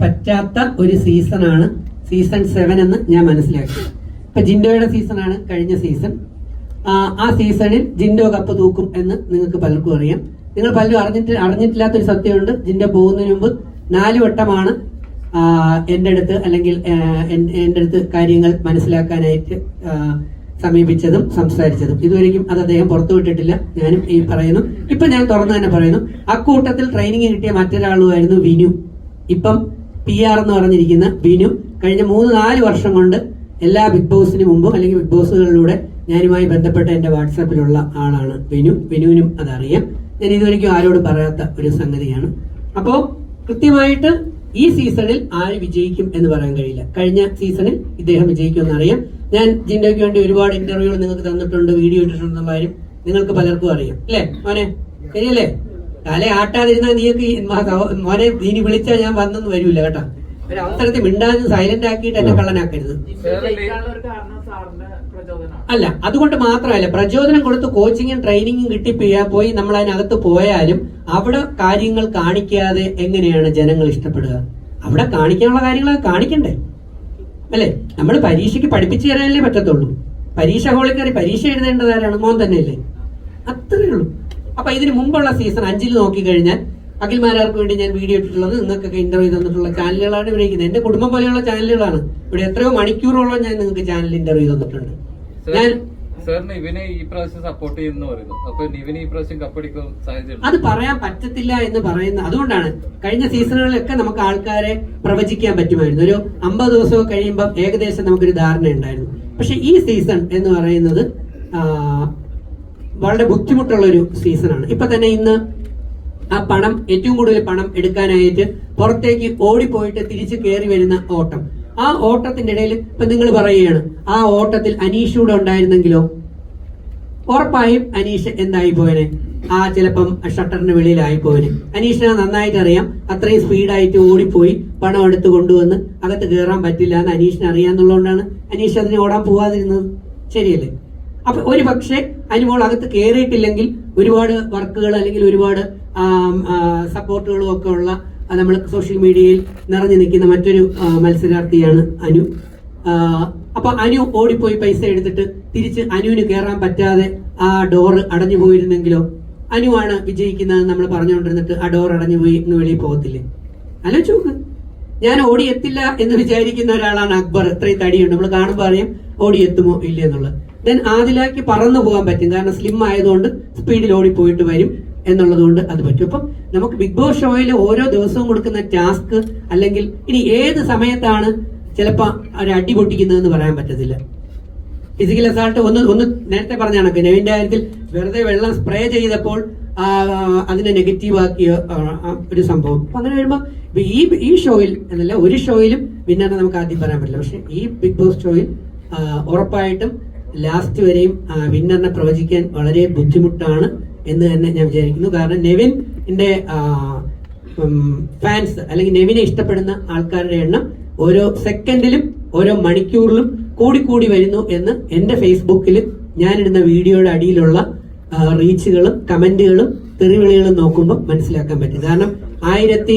പറ്റാത്ത ഒരു സീസണാണ്. സീസൺ സെവൻ എന്ന് ഞാൻ മനസ്സിലാക്കി. ഇപ്പൊ ജിൻഡോയുടെ സീസണാണ് കഴിഞ്ഞ സീസൺ. ആ, സീസണിൽ ജിൻഡോ കപ്പ് തൂക്കും എന്ന് നിങ്ങൾക്ക് പലർക്കും അറിയാം. നിങ്ങൾ പലരും അറിഞ്ഞിട്ട് അറിഞ്ഞിട്ടില്ലാത്ത ഒരു സത്യമുണ്ട്. ജിൻഡോ പോകുന്നതിന് മുമ്പ് നാല് വട്ടമാണ് എന്റെ അടുത്ത് അല്ലെങ്കിൽ എന്റെ അടുത്ത് കാര്യങ്ങൾ മനസ്സിലാക്കാനായിട്ട് സമീപിച്ചതും സംസാരിച്ചതും. ഇതുവരെയും അത് അദ്ദേഹം പുറത്തുവിട്ടിട്ടില്ല ഞാനും ഈ പറയുന്നു. ഇപ്പൊ ഞാൻ തുറന്നു തന്നെ പറയുന്നു. അക്കൂട്ടത്തിൽ ട്രെയിനിങ് കിട്ടിയ മറ്റൊരാളുമായിരുന്നു വിനു. ഇപ്പം പി ആർ എന്ന് പറഞ്ഞിരിക്കുന്ന വിനു കഴിഞ്ഞ മൂന്ന് നാല് വർഷം കൊണ്ട് എല്ലാ ബിഗ് ബോസിന് മുമ്പും അല്ലെങ്കിൽ ബിഗ് ബോസുകളിലൂടെ ഞാനുമായി ബന്ധപ്പെട്ട എന്റെ വാട്സാപ്പിലുള്ള ആളാണ് വിനു. വിനുവിനും അതറിയാം. ഞാൻ ഇതുവരെയ്ക്കും ആരോടും പറയാത്ത ഒരു സംഗതിയാണ്. അപ്പോ കൃത്യമായിട്ട് ഈ സീസണിൽ ആര് വിജയിക്കും എന്ന് പറയാൻ കഴിയില്ല. കഴിഞ്ഞ സീസണിൽ ഇദ്ദേഹം വിജയിക്കുമെന്ന് അറിയാം. ഞാൻ ജിൻഡോയ്ക്ക് വേണ്ടി ഒരുപാട് ഇന്റർവ്യൂകൾ നിങ്ങൾക്ക് തന്നിട്ടുണ്ട് വീഡിയോ ഇട്ടിട്ടുണ്ടെന്ന കാര്യം നിങ്ങൾക്ക് പലർക്കും അറിയാം. അല്ലേ? മോനെ? ശരിയല്ലേ? തല ആട്ടാതിരുന്നാൽ നീക്ക് മോനെ നീ വിളിച്ചാൽ ഞാൻ വന്നൊന്നും വരൂല കേട്ടോ. ഒരു അവസരത്തിൽ മിണ്ടാന്ന് സൈലന്റ് ആക്കിയിട്ട് എന്നെ കള്ളനാക്കരുത്. അല്ല അതുകൊണ്ട് മാത്രമല്ല പ്രചോദനം കൊടുത്ത് കോച്ചിങ്ങും ട്രെയിനിങ്ങും കിട്ടി പോയി നമ്മൾ അതിനകത്ത് പോയാലും അവിടെ കാര്യങ്ങൾ കാണിക്കാതെ എങ്ങനെയാണ് ജനങ്ങൾ ഇഷ്ടപ്പെടുക? അവിടെ കാണിക്കാനുള്ള കാര്യങ്ങൾ കാണിക്കണ്ടേ? അല്ലേ? നമ്മൾ പരീക്ഷയ്ക്ക് പഠിപ്പിച്ചു തരാനല്ലേ പറ്റത്തുള്ളൂ. പരീക്ഷ ഹോളിൽ കയറി പരീക്ഷ എഴുതേണ്ടതാരാണ്? മോൻ തന്നെയല്ലേ? അത്രയേ ഉള്ളൂ. അപ്പൊ ഇതിന് മുമ്പുള്ള സീസൺ അഞ്ചിൽ നോക്കി നോക്കിക്കഴിഞ്ഞാൽ അഖിൽമാരാർക്ക് വേണ്ടി ഞാൻ വീഡിയോ ഇട്ടിട്ടുള്ളത് നിങ്ങൾക്കൊക്കെ ഇന്റർവ്യൂ തന്നിട്ടുള്ള ചാനലുകളാണ് ഇവിടെ ഇരിക്കുന്നത് എന്റെ കുടുംബം പോലെയുള്ള ചാനലുകളാണ് ഇവിടെ എത്രയോ മണിക്കൂറോളം ഞാൻ നിങ്ങൾക്ക് ചാനൽ ഇന്റർവ്യൂ തന്നിട്ടുണ്ട്. ഞാൻ സാറിന് ഇവനെ ഈ പ്രാവശ്യം സപ്പോർട്ട് ചെയ്യുന്നു പറയുന്നു. അപ്പൊ ഇവന് ഈ പ്രാവശ്യം കപ്പടിക്കാൻ സാധ്യതയുണ്ട്? അത് പറയാൻ പറ്റത്തില്ല എന്ന് പറയുന്ന അതുകൊണ്ടാണ് കഴിഞ്ഞ സീസണുകളിലൊക്കെ നമുക്ക് ആൾക്കാരെ പ്രവചിക്കാൻ പറ്റുമായിരുന്നു. ഒരു അമ്പത് ദിവസമൊക്കെ കഴിയുമ്പോൾ ഏകദേശം നമുക്കൊരു ധാരണ ഉണ്ടായിരുന്നു പക്ഷെ ഈ സീസൺ എന്ന് പറയുന്നത് വളരെ ബുദ്ധിമുട്ടുള്ള ഒരു സീസണാണ്. ഇപ്പൊ തന്നെ ഇന്ന് ആ പണം ഏറ്റവും കൂടുതൽ പണം എടുക്കാനായിട്ട് പുറത്തേക്ക് ഓടിപ്പോയിട്ട് തിരിച്ചു കയറി വരുന്ന ഓട്ടം. ആ ഓട്ടത്തിന്റെ ഇടയിൽ ഇപ്പൊ നിങ്ങൾ പറയുകയാണ് ആ ഓട്ടത്തിൽ അനീഷൂടെ ഉണ്ടായിരുന്നെങ്കിലോ? ഉറപ്പായും അനീഷ് എന്തായി പോയനെ? ആ ചിലപ്പം ഷട്ടറിന് വെളിയിലായി പോയനെ. അനീഷിനെ നന്നായിട്ട് അറിയാം അത്രയും സ്പീഡായിട്ട് ഓടിപ്പോയി പണം എടുത്ത് കൊണ്ടുവന്ന് അകത്ത് കയറാൻ പറ്റില്ല എന്ന് അനീഷിനെ അറിയാന്നുള്ളതുകൊണ്ടാണ് അനീഷ് അതിന് ഓടാൻ പോവാതിരുന്നത്. ശരിയല്ലേ? അപ്പൊ ഒരു പക്ഷേ അനുമോൾ അകത്ത് കയറിയിട്ടില്ലെങ്കിൽ ഒരുപാട് വർക്കുകൾ അല്ലെങ്കിൽ ഒരുപാട് സപ്പോർട്ടുകളും ഒക്കെ ഉള്ള നമ്മൾ സോഷ്യൽ മീഡിയയിൽ നിറഞ്ഞു നിൽക്കുന്ന മറ്റൊരു മത്സരാർത്ഥിയാണ് അനു. അപ്പൊ അനു ഓടിപ്പോയി പൈസ എടുത്തിട്ട് തിരിച്ച് അനുവിന് കയറാൻ പറ്റാതെ ആ ഡോർ അടഞ്ഞു പോയിരുന്നെങ്കിലോ അനുവാണ് വിജയിക്കുന്നതെന്ന് നമ്മൾ പറഞ്ഞുകൊണ്ടിരുന്നിട്ട് ആ ഡോർ അടഞ്ഞു പോയി ഇന്ന് വെളിയിൽ പോകത്തില്ലേ? ആലോചിച്ച് നോക്ക്. ഞാൻ ഓടിയെത്തില്ല എന്ന് വിചാരിക്കുന്ന ഒരാളാണ് അക്ബർ. ഇത്രയും തടിയുണ്ട്. നമ്മൾ കാണുമ്പോൾ അറിയാം ഓടിയെത്തുമോ ഇല്ല എന്നുള്ളത്. ദെൻ ആദിലാക്കി പറന്നു പോകാൻ പറ്റും. കാരണം സ്ലിം ആയതുകൊണ്ട് സ്പീഡിൽ ഓടിപ്പോയിട്ട് വരും എന്നുള്ളതുകൊണ്ട് അത് പറ്റും. അപ്പം നമുക്ക് ബിഗ് ബോസ് ഷോയിൽ ഓരോ ദിവസവും കൊടുക്കുന്ന ടാസ്ക് അല്ലെങ്കിൽ ഇനി ഏത് സമയത്താണ് ചിലപ്പോൾ ഒരു അടി പൊട്ടിക്കുന്നതെന്ന് പറയാൻ പറ്റത്തില്ല. ഫിസിക്കൽ അസാൾട്ട് ഒന്ന് ഒന്ന് നേരത്തെ പറഞ്ഞ കണക്ക്. നെവിന്റെ കാര്യത്തിൽ വെറുതെ വെള്ളം സ്പ്രേ ചെയ്തപ്പോൾ അതിനെ നെഗറ്റീവ് ആക്കിയ ആ, ആ, ഒരു സംഭവം. അങ്ങനെ വരുമ്പോ ഈ ഈ ഷോയിൽ എന്നല്ല ഒരു ഷോയിലും വിന്നറിനെ നമുക്ക് ആദ്യം പറയാൻ പറ്റില്ല. പക്ഷെ ഈ ബിഗ് ബോസ് ഷോയിൽ ഉറപ്പായിട്ടും ലാസ്റ്റ് വരെയും വിന്നറിനെ പ്രവചിക്കാൻ വളരെ ബുദ്ധിമുട്ടാണ് എന്ന് തന്നെ ഞാൻ വിചാരിക്കുന്നു. കാരണം നെവിൻ എന്റെ ഫാൻസ് അല്ലെങ്കിൽ നെവിനെ ഇഷ്ടപ്പെടുന്ന ആൾക്കാരുടെ എണ്ണം ഓരോ സെക്കൻഡിലും ഓരോ മണിക്കൂറിലും കൂടിക്കൂടി വരുന്നു എന്ന് എന്റെ ഫേസ്ബുക്കിൽ ഞാനിടുന്ന വീഡിയോയുടെ അടിയിലുള്ള റീച്ചുകളും കമന്റുകളും തെറിവിളികളും നോക്കുമ്പോൾ മനസ്സിലാക്കാൻ പറ്റും. കാരണം ആയിരത്തി